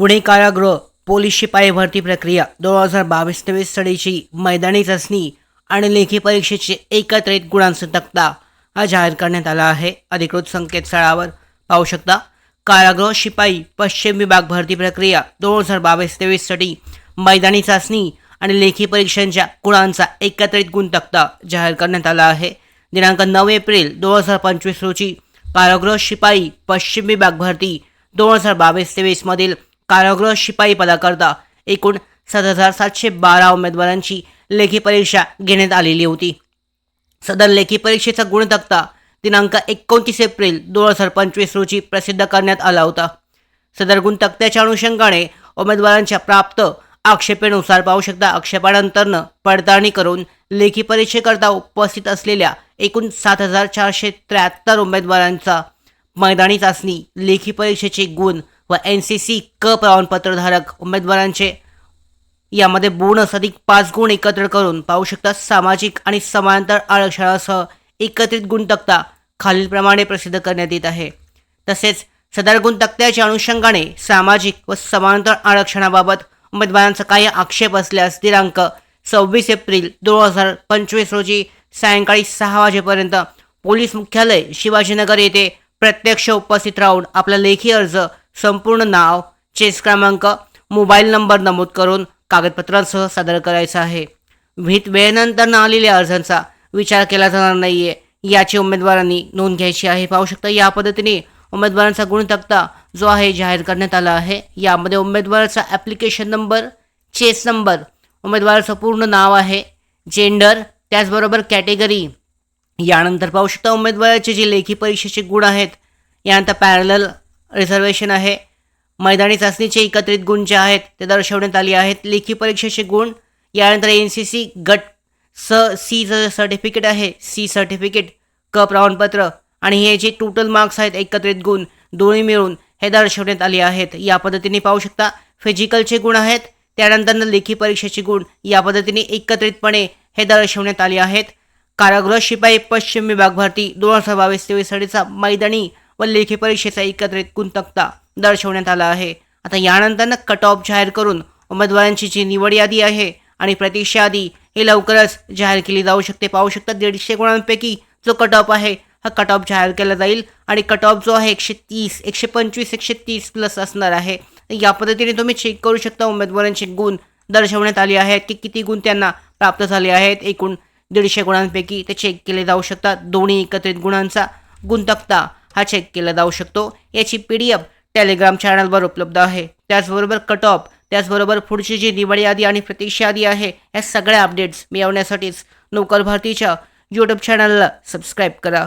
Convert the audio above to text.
पुणे कारागृह पोलीस शिपाई भरती प्रक्रिया दोन हजार बावीस तेवीस सालीची मैदानी चाचणी आणि लेखी परीक्षेचे एकत्रित गुणांचा तक्ता हा जाहीर करण्यात आला आहे. अधिकृत संकेतस्थळावर पाहू शकता कारागृह शिपाई पश्चिम विभाग भरती प्रक्रिया दोन हजार बावीस तेवीससाठी मैदानी चाचणी आणि लेखी परीक्षांच्या गुणांचा एकत्रित गुण तक्ता जाहीर करण्यात आला आहे. दिनांक नऊ एप्रिल दोन हजार पंचवीस रोजी कारागृह शिपाई पश्चिम विभाग भरती दोन हजार बावीस तेवीसमधील कारागृह शिपाई पदाकरता एकूण सात हजार सातशे बारा उमेदवारांची लेखी परीक्षा घेण्यात आलेली होती. सदर लेखी परीक्षेचा गुणतक्ता दिनांक एकोणतीस एप्रिल दोन हजार पंचवीस रोजी प्रसिद्ध करण्यात आला होता. सदर गुणतक्त्याच्या अनुषंगाने उमेदवारांच्या प्राप्त आक्षेपेनुसार पाहू शकता आक्षेपानंतरनं पडताळणी करून लेखी परीक्षेकरता उपस्थित असलेल्या एकूण सात हजार चारशे त्र्याहत्तर उमेदवारांचा मैदानी चाचणी लेखी परीक्षेचे गुण व एन सी सी क प्रमाणपत्रधारक उमेदवारांचे. यामध्ये बोनस अधिक पाच गुण एकत्र करून पाहू शकता सामाजिक आणि समांतर आरक्षणासह एकत्रित गुणतक्ता खालीलप्रमाणे प्रसिद्ध करण्यात येत आहे. तसेच सदर गुणतक्त्याच्या अनुषंगाने सामाजिक व समांतर आरक्षणाबाबत उमेदवारांचा काही आक्षेप असल्यास दिनांक सव्वीस एप्रिल दोन हजार पंचवीस रोजी सायंकाळी सहा वाजेपर्यंत पोलीस मुख्यालय शिवाजीनगर येथे प्रत्यक्ष उपस्थित राहून आपला लेखी अर्ज संपूर्ण नाव चेस क्रमांक मोबाईल नंबर नमूद करून कागदपत्रांसह सादर करायचं आहे. विहित वेळेनंतर न आलेल्या अर्जांचा विचार केला जाणार नाही आहे याची उमेदवारांनी नोंद घ्यायची आहे. पाहू शकता या पद्धतीने उमेदवारांचा गुणतक्ता जो आहे जाहीर करण्यात आला आहे. यामध्ये उमेदवाराचा ॲप्लिकेशन नंबर चेस नंबर उमेदवाराचं पूर्ण नाव आहे जेंडर त्याचबरोबर कॅटेगरी यानंतर पाहू शकता उमेदवाराचे जे लेखी परीक्षेचे गुण आहेत यानंतर पॅरल रिझर्वेशन आहे. मैदानी चाचणीचे एकत्रित गुण जे आहेत ते दर्शवण्यात आले आहेत. लेखी परीक्षेचे गुण यानंतर एन सी सी गट स सीचं सर्टिफिकेट आहे. सी सर्टिफिकेट क प्रमाणपत्र आणि हे जे टोटल मार्क्स आहेत एकत्रित गुण दोन्ही मिळून हे दर्शवण्यात आले आहेत. या पद्धतीने पाहू शकता फिजिकलचे गुण आहेत त्यानंतर लेखी परीक्षेचे गुण या पद्धतीने एकत्रितपणे हे दर्शवण्यात आले आहेत. कारागृह शिपाई पश्चिम विभाग भरती दोन हजार बावीस तेवीस साठीचा मैदानी व लेखी परीक्षेचा एकत्रित गुणतक्ता दर्शवण्यात आला आहे. आता यानंतरनं कट ऑफ जाहीर करून उमेदवारांची जी निवड यादी आहे आणि प्रतीक्षा यादी ही लवकरच जाहीर केली जाऊ शकते. पाहू शकता दीडशे गुणांपैकी जो कट ऑफ आहे हा कट ऑफ जाहीर केला जाईल आणि कट ऑफ जो आहे एकशे तीस एकशे पंचवीस एकशे तीस प्लस असणार आहे. या पद्धतीने तुम्ही चेक करू शकता उमेदवारांचे गुण दर्शवण्यात आले आहेत की किती गुण त्यांना प्राप्त झाले आहेत. एकूण दीडशे गुणांपैकी ते चेक केले जाऊ शकतात. दोन्ही एकत्रित गुणांचा गुणतक्ता हा चेक केला जाऊ शकतो. याची पी डी एफ टेलिग्राम चॅनलवर उपलब्ध आहे. त्याचबरोबर कट ऑफ त्याचबरोबर पुढची जी निवड यादी आणि प्रतीक्षा यादी आहे या सगळ्या अपडेट्स मिळवण्यासाठीच नोकर भारतीच्या यूट्यूब चॅनलला सबस्क्राईब करा.